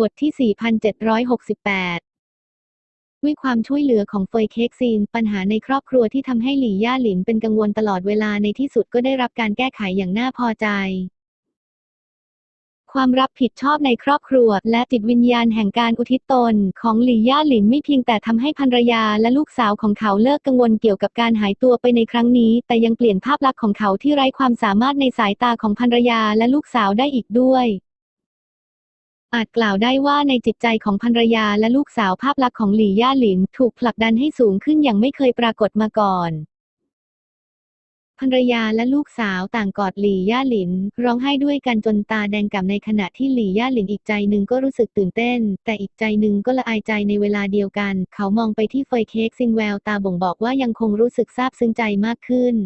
บทที่ 4,768 ด้วยความช่วยเหลือของเฟยเค้กซีน ปัญหาในครอบครัวที่ทำให้หลี่ย่าหลินเป็นกังวลตลอดเวลาในที่สุดก็ได้รับการแก้ไขอย่างน่าพอใจ ความรับผิดชอบในครอบครัว และจิตวิญญาณแห่งการอุทิศตน ของหลี่ย่าหลินไม่เพียงแต่ทำให้ภรรยาและลูกสาวของเขาเลิกกังวลเกี่ยวกับการหายตัวไปในครั้งนี้ แต่ยังเปลี่ยนภาพลักษณ์ของเขาที่ไร้ความสามารถในสายตาของภรรยาและลูกสาวได้อีกด้วย อาจกล่าวได้ว่าในจิตใจของภรรยาและลูกสาวภาพลักษณ์ของหลี่ย่าหลินถูกผลักดันให้สูงขึ้นอย่างไม่เคยปรากฏมาก่อนภรรยาและลูกสาวต่างกอดหลี่ย่าหลิน ร้องไห้ด้วยกันจนตาแดงก่ำในขณะที่หลี่ย่าหลินอีกใจหนึ่งก็รู้สึกตื่นเต้น แต่อีกใจหนึ่งก็ละอายใจในเวลาเดียวกัน เขามองไปที่เฟยเค้กซิงแววตาบ่งบอกว่ายังคงรู้สึกซาบซึ้งใจมากขึ้น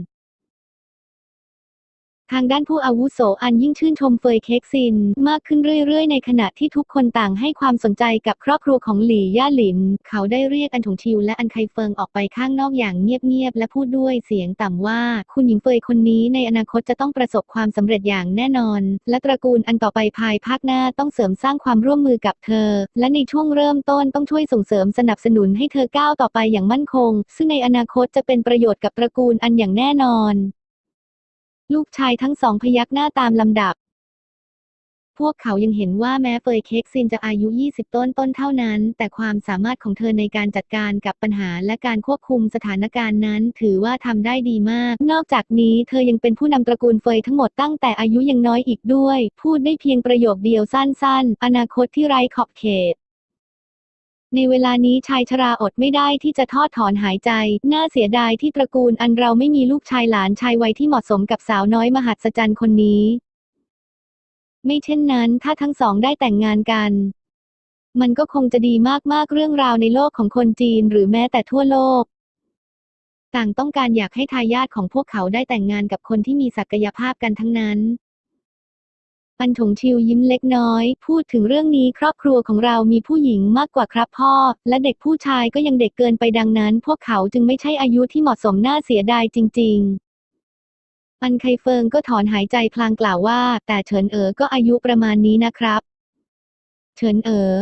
ทางด้านผู้อาวุโสอันยิ่งชื่นชมเฟยเค้กซิน มากขึ้นเรื่อยๆ ในขณะที่ทุกคนต่างให้ความสนใจกับครอบครัวของหลี่ย่าหลิน เขาได้เรียกอันถงชิวและอันไคเฟิงออกไปข้างนอกอย่างเงียบๆ และพูดด้วยเสียงต่ำว่า คุณหญิงเฟยคนนี้ในอนาคตจะต้องประสบความสำเร็จอย่างแน่นอน และตระกูลอันต่อไปภายภาคหน้าต้องเสริมสร้างความร่วมมือกับเธอ และในช่วงเริ่มต้นต้องช่วยส่งเสริมสนับสนุนให้เธอก้าวต่อไปอย่างมั่นคง ซึ่งในอนาคตจะเป็นประโยชน์กับตระกูลอันอย่างแน่นอน ลูกชายทั้งสองพยักหน้าตามลำดับ พวกเขายังเห็นว่าแม้เฟยเค้กซินจะอายุ 20 ต้นต้นเท่านั้น แต่ความสามารถของเธอในการจัดการกับปัญหาและการควบคุมสถานการณ์นั้น ถือว่าทำได้ดีมาก นอกจากนี้เธอยังเป็นผู้นำตระกูลเฟยทั้งหมดตั้งแต่อายุยังน้อยอีกด้วย พูดได้เพียงประโยคเดียวสั้น ๆ อนาคตที่ไร้ขอบเขต ในเวลานี้ชายชราอดไม่ได้ที่จะทอดถอนหายใจ น่าเสียดายที่ตระกูลอันเราไม่มีลูกชายหลานชายวัยที่เหมาะสมกับสาวน้อยมหัศจรรย์คนนี้ ไม่เช่นนั้นถ้าทั้งสองได้แต่งงานกัน มันก็คงจะดีมากๆเรื่องราวในโลกของคนจีนหรือแม้แต่ทั่วโลก ต่างต้องการอยากให้ทายาทของพวกเขาได้แต่งงานกับคนที่มีศักยภาพกันทั้งนั้น ปันถงชิวยิ้มเล็กน้อย พูดถึงเรื่องนี้ครอบครัวของเรามีผู้หญิงมากกว่าครับพ่อ และเด็กผู้ชายก็ยังเด็กเกินไปดังนั้น พวกเขาจึงไม่ใช่อายุที่เหมาะสมน่าเสียดายจริงๆอันไคเฟิงก็ถอนหายใจพลางกล่าวว่า แต่เฉินเอ๋อก็อายุประมาณนี้นะครับ เฉินเอ๋อ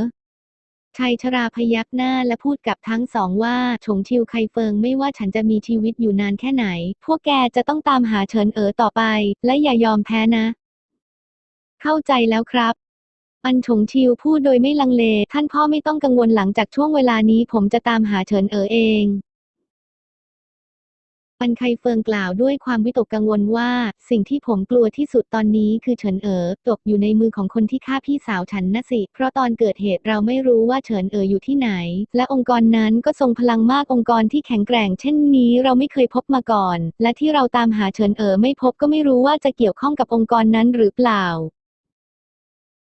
ชายชราพยักหน้าและพูดกับทั้งสองว่าฉงชิวไคเฟิงไม่ว่าฉันจะมีชีวิตอยู่นานแค่ไหน พวกแกจะต้องตามหาเฉินเอ๋อต่อไป และอย่ายอมแพ้นะ เข้าใจแล้วครับ อันฉงชิวพูดโดยไม่ลังเล ท่านพ่อไม่ต้องกังวลหลังจากช่วงเวลานี้ผมจะตามหาเฉินเอ๋อเองปันไคเฟิงกล่าวด้วยความวิตกกังวลว่า สิ่งที่ผมกลัวที่สุดตอนนี้คือเฉินเอ๋อตกอยู่ในมือของคนที่ฆ่าพี่สาวฉันนะสิ เพราะตอนเกิดเหตุเราไม่รู้ว่าเฉินเอ๋ออยู่ที่ไหน และองค์กรนั้นก็ทรงพลังมากองค์กรที่แข็งแกร่ง เช่นนี้เราไม่เคยพบมาก่อน และที่เราตามหาเฉินเอ๋อไม่พบก็ไม่รู้ว่าจะเกี่ยวข้องกับองค์กรนั้นหรือเปล่า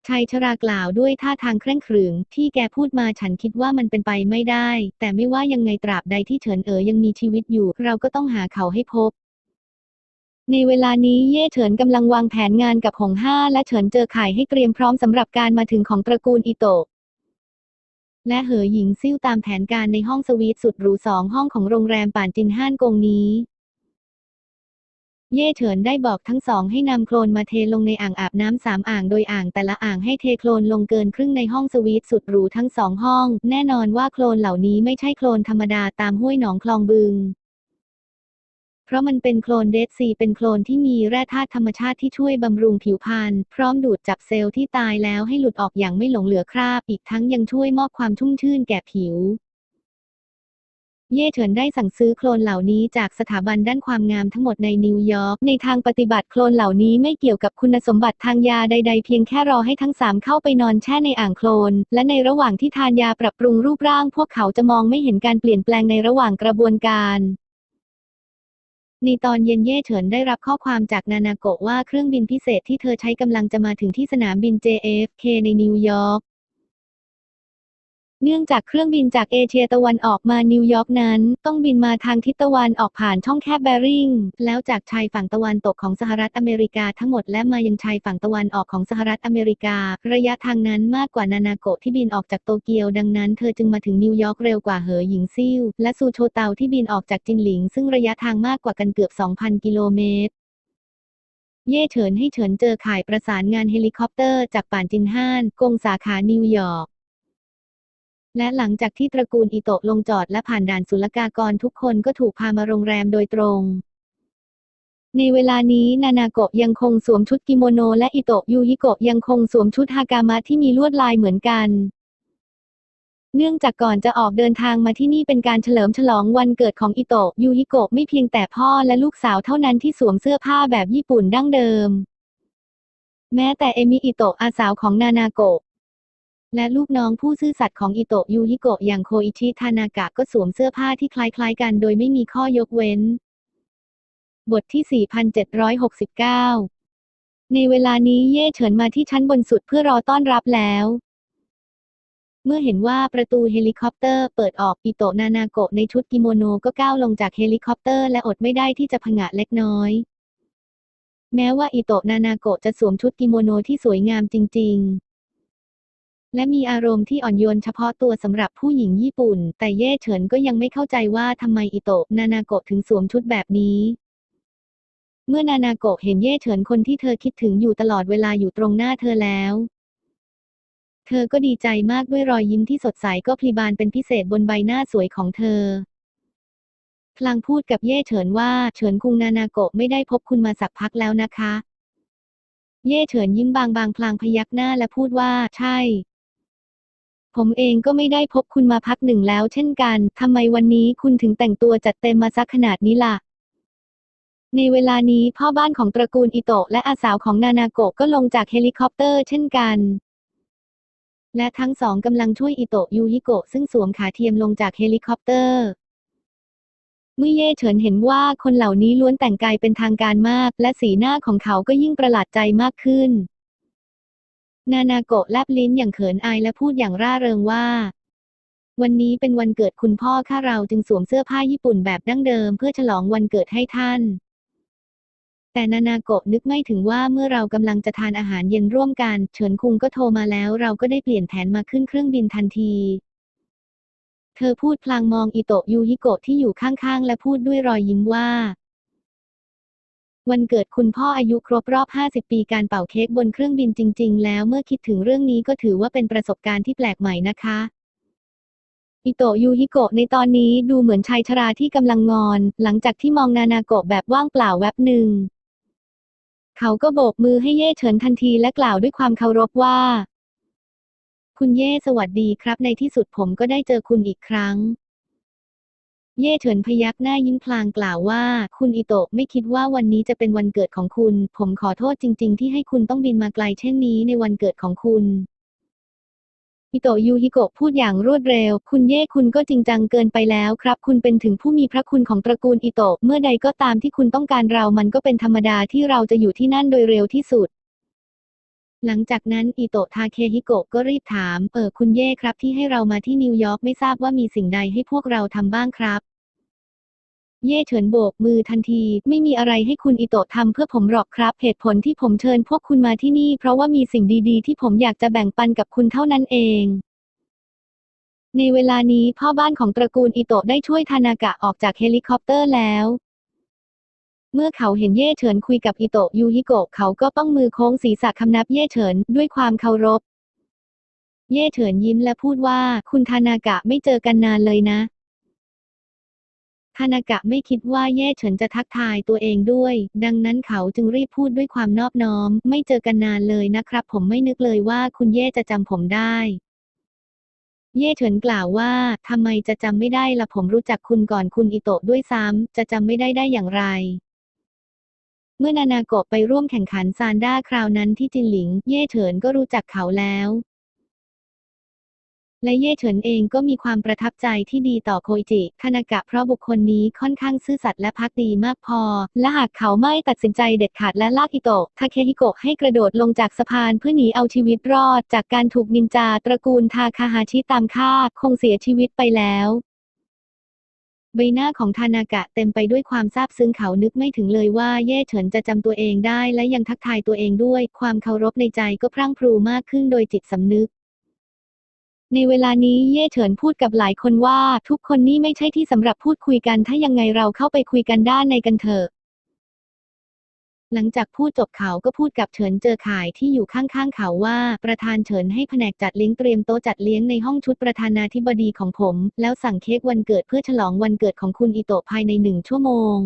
ชายชรากล่าวด้วยท่าทางเคร่งขรึมที่แกพูดมาฉันคิดว่ามันเป็นไปไม่ได้ แต่ไม่ว่ายังไงตราบใดที่เฉินเอ๋อยังมีชีวิตอยู่ เราก็ต้องหาเขาให้พบ ในเวลานี้เย่เฉินกำลังวางแผนงานกับหงห้า และเฉินเจอข่ายให้เตรียมพร้อมสำหรับการมาถึงของตระกูลอิโตะและเหอหญิงซิ่วตามแผนการในห้องสวีทสุดหรูสองห้องของโรงแรมป่านจินห้านกงนี้ เย่เฉินได้บอกทั้งสองให้นำโคลนมาเทลงในอ่างอาบน้ำสามอ่างโดยอ่างแต่ละอ่างให้เทโคลนลงเกินครึ่งในห้องสวีทสุดหรูทั้งสองห้อง แน่นอนว่าโคลนเหล่านี้ไม่ใช่โคลนธรรมดาตามห้วยหนองคลองบึง เพราะมันเป็นโคลนเดดซีเป็นโคลนที่มีแร่ธาตุธรรมชาติที่ช่วยบำรุงผิวพรรณพร้อมดูดจับเซลล์ที่ตายแล้วให้หลุดออกอย่างไม่หลงเหลือคราบ อีกทั้งยังช่วยมอบความชุ่มชื่นแก่ผิว เย่เฉินได้สั่งซื้อโคลนเหล่านี้จากสถาบันด้านความงามทั้งหมดในนิวยอร์ก ในทางปฏิบัติโคลนเหล่านี้ไม่เกี่ยวกับคุณสมบัติทางยาใด ๆ เพียงแค่รอให้ทั้งสามเข้าไปนอนแช่ในอ่างโคลน และในระหว่างที่ทานยาปรับปรุงรูปร่าง พวกเขาจะมองไม่เห็นการเปลี่ยนแปลงในระหว่างกระบวนการในตอนเย็นเย่เฉินได้รับข้อความจากนานาโกะว่าเครื่องบินพิเศษที่เธอใช้กำลังจะมาถึงที่สนามบิน JFK ในนิวยอร์ก เนื่องจากเครื่องบินจากเอเชียตะวันออกมานิวยอร์กนั้น ต้องบินมาทางทิศตะวันออกผ่านช่องแคบแบริงแล้วจากชายฝั่งตะวันตกของสหรัฐอเมริกาทั้งหมดและมายังชายฝั่งตะวันออกของสหรัฐอเมริกา ระยะทางนั้นมากกว่านานาโกะที่บินออกจากโตเกียวดังนั้นเธอจึงมาถึงนิวยอร์กเร็วกว่าเหอหญิงซิ่วและซูโชเตาที่บินออกจากจินหลิง ซึ่งระยะทางมากกว่ากันเกือบ 2,000 กิโลเมตรเย่เฉินให้เฉินเจอข่ายประสานงานเฮลิคอปเตอร์จากป่านจินฮ่านกงสาขานิวยอร์ก และหลังจากที่ตระกูลอิโตะลงจอดและผ่านด่านศุลกากรทุกคนก็ถูกพามาโรงแรมโดยตรง ในเวลานี้นานาโกะยังคงสวมชุดกิโมโน และอิโตะยูฮิโกะยังคงสวมชุดฮากามะที่มีลวดลายเหมือนกัน เนื่องจากก่อนจะออกเดินทางมาที่นี่เป็นการเฉลิมฉลองวันเกิดของอิโตะยูฮิโกะไม่เพียงแต่พ่อและลูกสาวเท่านั้นที่สวมเสื้อผ้าแบบญี่ปุ่นดั้งเดิม แม้แต่เอมิอิโตะอาสาวของนานาโกะ และลูกน้องผู้ซื่อสัตย์ของอิโตะยูฮิโกะอย่างโคอิชิทานากะก็สวมเสื้อผ้าที่คล้ายๆกันโดยไม่มีข้อยกเว้น บทที่ 4769 ในเวลานี้เย่เฉินมาที่ชั้นบนสุดเพื่อรอต้อนรับแล้ว เมื่อเห็นว่าประตูเฮลิคอปเตอร์เปิดออกอิโตะนานาโกะในชุดกิโมโนก็ก้าวลงจากเฮลิคอปเตอร์และอดไม่ได้ที่จะผงะเล็กน้อย แม้ว่าอิโตะนานาโกะจะสวมชุดกิโมโนที่สวยงามจริง ๆ และมีอารมณ์ที่อ่อนโยนเฉพาะตัวสำหรับผู้หญิงญี่ปุ่น แต่เย่เฉินก็ยังไม่เข้าใจว่าทำไมอิโตะนานาโกะถึงสวมชุดแบบนี้ เมื่อนานาโกะเห็นเย่เฉินคนที่เธอคิดถึงอยู่ตลอดเวลาอยู่ตรงหน้าเธอแล้ว เธอก็ดีใจมากด้วยรอยยิ้มที่สดใสก็พลีบานเป็นพิเศษบนใบหน้าสวยของเธอพลางพูดกับเย่เฉินว่าเฉินคุงนานาโกะไม่ได้พบคุณมาสักพักแล้วนะคะ เย่เฉินยิ้มบางๆพลางพยักหน้าและพูดว่า ใช่ ผมเองก็ไม่ได้พบคุณมาพักหนึ่งแล้วเช่นกัน ทำไมวันนี้คุณถึงแต่งตัวจัดเต็มมาซักขนาดนี้ล่ะ ในเวลานี้พ่อบ้านของตระกูลอิโตะและอาสาวของนานาโกะก็ลงจากเฮลิคอปเตอร์เช่นกัน และทั้งสองกำลังช่วยอิโตะยูฮิโกะซึ่งสวมขาเทียมลงจากเฮลิคอปเตอร์เมื่อเย่เฉินเห็นว่าคนเหล่านี้ล้วนแต่งกายเป็นทางการมาก และสีหน้าของเขาก็ยิ่งประหลาดใจมากขึ้น นานาโกะแลบลิ้นอย่างเขินอายและพูดอย่างร่าเริงว่า วันนี้เป็นวันเกิดคุณพ่อข้าเราจึงสวมเสื้อผ้าญี่ปุ่นแบบดั้งเดิม เพื่อฉลองวันเกิดให้ท่าน แต่นานาโกะนึกไม่ถึงว่าเมื่อเรากำลังจะทานอาหารเย็นร่วมกัน เฉินคุงก็โทรมาแล้วเราก็ได้เปลี่ยนแผนมาขึ้นเครื่องบินทันที เธอพูดพลางมองอิโตะยูฮิโกะที่อยู่ข้างๆ และพูดด้วยรอยยิ้มว่า วันเกิดคุณพ่ออายุครบรอบ 50 ปีการเป่าเค้กบนเครื่องบินจริง ๆ แล้วเมื่อคิดถึงเรื่องนี้ก็ถือว่าเป็นประสบการณ์ที่แปลกใหม่นะคะ อิโตะยูฮิโกะในตอนนี้ดูเหมือนชายชราที่กำลังงอน หลังจากที่มองนานาโกะแบบว่างเปล่าแวบหนึ่ง เขาก็โบกมือให้เย่เฉินทันทีและกล่าวด้วยความเคารพว่า คุณเย่สวัสดีครับในที่สุดผมก็ได้เจอคุณอีกครั้ง เย่เฉินพยักหน้ายิ้มพลางกล่าวว่า คุณอิโตะไม่คิดว่าวันนี้จะเป็นวันเกิดของคุณ ผมขอโทษจริง ๆ ที่ให้คุณต้องบินมาไกลเช่นนี้ในวันเกิดของคุณอิโตะยูฮิโกะพูดอย่างรวดเร็ว คุณเย่คุณก็จริงจังเกินไปแล้วครับ คุณเป็นถึงผู้มีพระคุณของตระกูลอิโตะเมื่อใดก็ตามที่คุณต้องการเรามันก็เป็นธรรมดาที่เราจะอยู่ที่นั่นโดยเร็วที่สุด หลังจากนั้นอิโตะทาเคฮิโกะก็รีบถาม เออคุณเย่ครับที่ให้เรามาที่นิวยอร์กไม่ทราบว่ามีสิ่งใดให้พวกเราทำบ้างครับ เย่เฉินโบกมือทันที ไม่มีอะไรให้คุณอิโตะทำเพื่อผมหรอกครับ เหตุผลที่ผมเชิญพวกคุณมาที่นี่ เพราะว่ามีสิ่งดีๆ ที่ผมอยากจะแบ่งปันกับคุณเท่านั้นเอง ในเวลานี้พ่อบ้านของตระกูลอิโตะได้ช่วยทานากะออกจากเฮลิคอปเตอร์แล้ว เมื่อเขาเห็นเย่เฉินคุยกับอิโตะยูฮิโกะเขาก็ป้องมือโค้งศีรษะคำนับเย่เฉินด้วยความเคารพ เย่เฉินยิ้มและพูดว่า คุณทานากะไม่เจอกันนานเลยนะ ทานากะไม่คิดว่าเย่เฉินจะทักทายตัวเองด้วย ดังนั้นเขาจึงรีบพูดด้วยความนอบน้อม ไม่เจอกันนานเลยนะครับ ผมไม่นึกเลยว่าคุณเย่จะจำผมได้ เย่เฉินกล่าวว่าทำไมจะจำไม่ได้ล่ะผมรู้จักคุณก่อนคุณอิโตะด้วยซ้ำจะจำไม่ได้ได้อย่างไรเมื่อนานาโกะไปร่วมแข่งขันซานด้าคราวนั้นที่จินหลิง เย่เฉินก็รู้จักเขาแล้ว และเย่เฉินเองก็มีความประทับใจที่ดีต่อโคอิจิทานากะเพราะบุคคลนี้ค่อนข้างซื่อสัตย์และพักดีมากพอ และหากเขาไม่ตัดสินใจเด็ดขาดและลากอิโตะทาเคฮิโกะให้กระโดดลงจากสะพานเพื่อหนีเอาชีวิตรอด จากการถูกนินจาตระกูลทาคาฮาชิตามฆ่าคงเสียชีวิตไปแล้วใบหน้าของทานากะเต็มไปด้วยความซาบซึ้งเขานึกไม่ถึงเลยว่าเย่เฉินจะจำตัวเองได้และยังทักทายตัวเองด้วย ความเคารพในใจก็พรั่งพรูมากขึ้นโดยจิตสำนึก ในเวลานี้เย่เฉินพูดกับหลายคนว่า ทุกคนนี่ไม่ใช่ที่สำหรับพูดคุยกันถ้ายังไงเราเข้าไปคุยกันด้านในกันเถอะ หลังจากพูดจบเขาก็พูดกับเฉินเจอข่ายที่อยู่ข้างๆเขาว่า ประธานเฉินให้แผนกจัดเลี้ยงเตรียมโต๊ะจัดเลี้ยงในห้องชุดประธานาธิบดีของผม แล้วสั่งเค้กวันเกิดเพื่อฉลองวันเกิดของคุณอิโตะภายในหนึ่งชั่วโมง